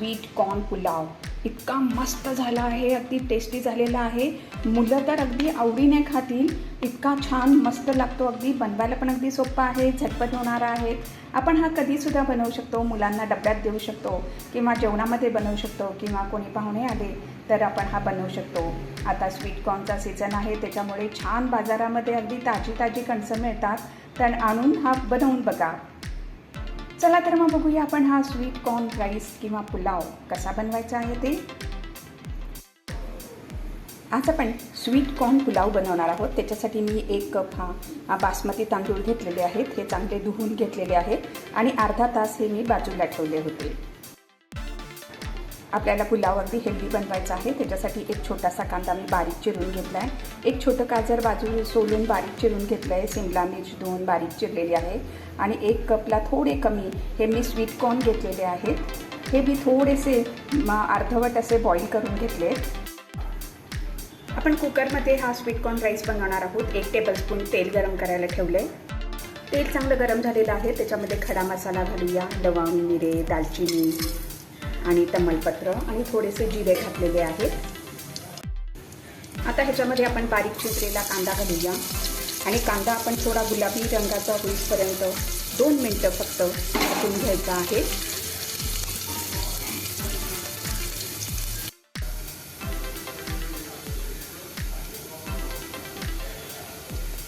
Sweet corn pulao इतका मस्त झाला आहे अगदी टेस्टी झालेला आहे. मुलं तर अगदी आवडीने खातील. इतका छान मस्त लागतो अगदी बनवायला पण अगदी सोपा आहे झटपट होणारा आहे. आपण हा कधीसुद्धा बनवू शकतो मुलांना डब्यात देऊ शकतो किंवा जेवणामध्ये बनवू शकतो किंवा कोणी पाहुणे आले तर आपण हा बनवू शकतो. आता स्वीट कॉर्नचा सीझन आहे त्याच्यामुळे छान बाजारामध्ये अगदी ताजी ताजी कणसं मिळतात. तर आणून हा बनवून बघा. चला तर मग बघूया आपण हा स्वीट कॉर्न राईस किंवा पुलाव कसा बनवायचा आहे ते. आज आपण स्वीट कॉर्न पुलाव बनवणार आहोत. त्याच्यासाठी मी एक कप हा बासमती तांदूळ घेतलेले आहेत. हे चांगले धुवून घेतलेले आहेत. आणि अर्धा तास हे मी बाजूला ठेवले होते. आपल्याला पुलावरती हेल्दी बनवायचं आहे. त्याच्यासाठी एक छोटासा कांदा मी बारीक चिरून घेतला आहे एक छोटं गाजर बाजू सोलून बारीक चिरून घेतलं आहे शिमला मिर्च धुवून बारीक चिरलेली आहे. आणि एक कपला थोडे कमी हे मी स्वीट कॉर्न घेतलेले आहेत. हे मी थोडेसे अर्धवट असे बॉईल करून घेतले. आपण कुकरमध्ये हा स्वीट कॉर्न राईस बनवणार आहोत. एक टेबलस्पून तेल गरम करायला ठेवलं आहे तेल चांगलं गरम झालेलं आहे. त्याच्यामध्ये खडा मसाला घालूया. लवंग मिरे दालचिनी आणि तमालपत्र आणि थोडेसे जिरे घातलेले आहेत. आता ह्याच्यामध्ये आपण बारीक चिरलेला कांदा घालूया. आणि कांदा आपण थोडा गुलाबी रंगाचा होईपर्यंत दोन मिनटं फक्त भाजून घ्यायचा आहे.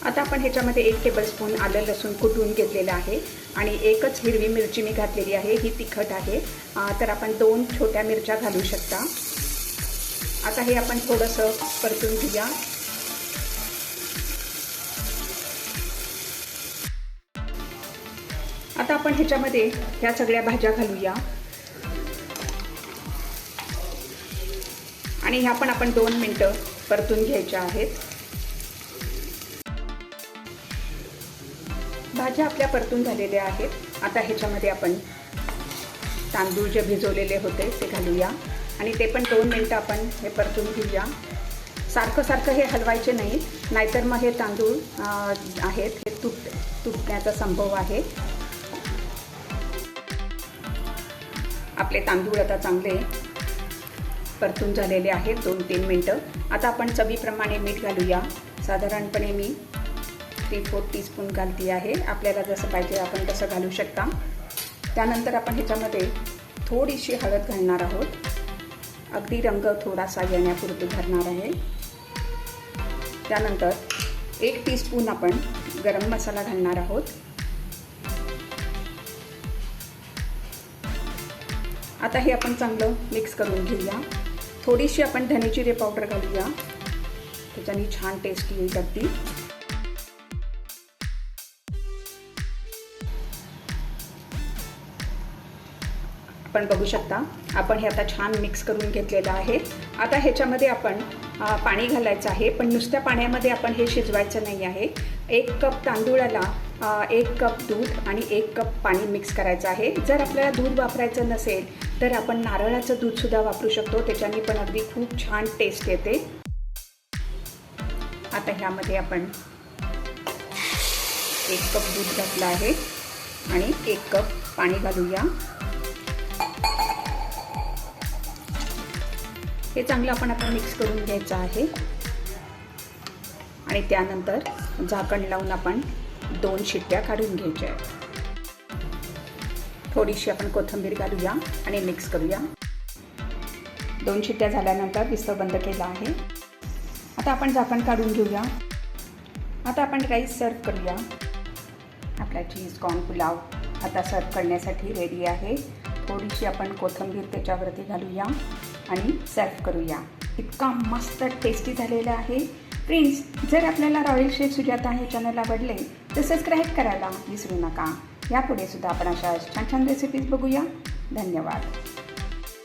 आता आपण ह्याच्यामध्ये एक टेबलस्पून आलं लसूण कुटून घेतलेलं आहे. आणि एकच हिरवी मिरची मी घातलेली आहे ही तिखट आहे. तर आपण दोन छोट्या मिरच्या घालू शकता. आता हे आपण थोडंसं परतून घेऊया. आता आपण ह्याच्यामध्ये ह्या सगळ्या भाज्या घालूया. आणि ह्या पण आपण दोन मिनटं परतून घ्यायच्या आहेत. भाज्या आपल्या परतून झालेल्या आहेत. आता ह्याच्यामध्ये आपण तांदूळ जे भिजवलेले होते ते घालूया. आणि ते पण दोन मिनटं आपण हे परतून घेऊया. सारखं सारखं हे हलवायचे नाही. नाहीतर मग हे तांदूळ आहेत. हे तुट तुटण्याचा संभव आहे. आपले तांदूळ आता चांगले परतून झालेले आहेत. दोन तीन मिनटं. आता आपण चवीप्रमाणे मीठ घालूया. साधारणपणे मी थ्री फोर टीस्पून घालती आहे. आपल्याला जसं पाहिजे आपण तसं घालू शकता. त्यानंतर आपण ह्याच्यामध्ये थोडीशी हळद घालणार आहोत. अगदी रंग थोडासा येण्यापुरतं घालणार आहे. त्यानंतर एक टीस्पून आपण गरम मसाला घालणार आहोत. आता हे आपण चांगलं मिक्स करून घेऊया. थोडीशी आपण धने जिरे पावडर घालूया. त्याच्याने छान टेस्ट येईल अगदी. आपण बघू शकता. आपण हे आता छान मिक्स करून घेतलेलं आहे. आता ह्याच्यामध्ये आपण पाणी घालायचं आहे पण नुसत्या पाण्यामध्ये आपण हे शिजवायचं नाही आहे. एक कप तांदूळाला एक कप दूध आणि एक कप पाणी मिक्स करायचं आहे. जर आपल्याला दूध वापरायचं नसेल तर आपण नारळाचं दूधसुद्धा वापरू शकतो. त्याच्याने पण अगदी खूप छान टेस्ट येते. आता ह्यामध्ये आपण एक कप दूध घातलं आहे आणि एक कप पाणी घालूया. हे चांगलं आपण आता मिक्स करून घ्यायचं आहे. आणि त्यानंतर झाकण लावून आपण दोन शिट्ट्या काढून घ्यायच्या आहेत. थोडीशी आपण कोथिंबीर घालूया आणि मिक्स करूया. दोन शिट्ट्या झाल्यानंतर विस्तव बंद केला आहे. आता आपण झाकण काढून घेऊया. आता आपण राईस सर्व करूया. आपला चीज कॉर्न पुलाव आता सर्व करण्यासाठी रेडी आहे. थोडीशी आपण कोथिंबीर त्याच्यावरती घालूया. आणि सर्व करूया. इतका मस्त टेस्टी झालेला आहे. फ्रेंड्स जर आपल्याला रॉयल शेफ सुजाता हे चॅनल आवडले तर सबस्क्राईब करायला विसरू नका. यापुढे सुद्धा आपण अशा छान छान रेसिपीज बघूया. धन्यवाद.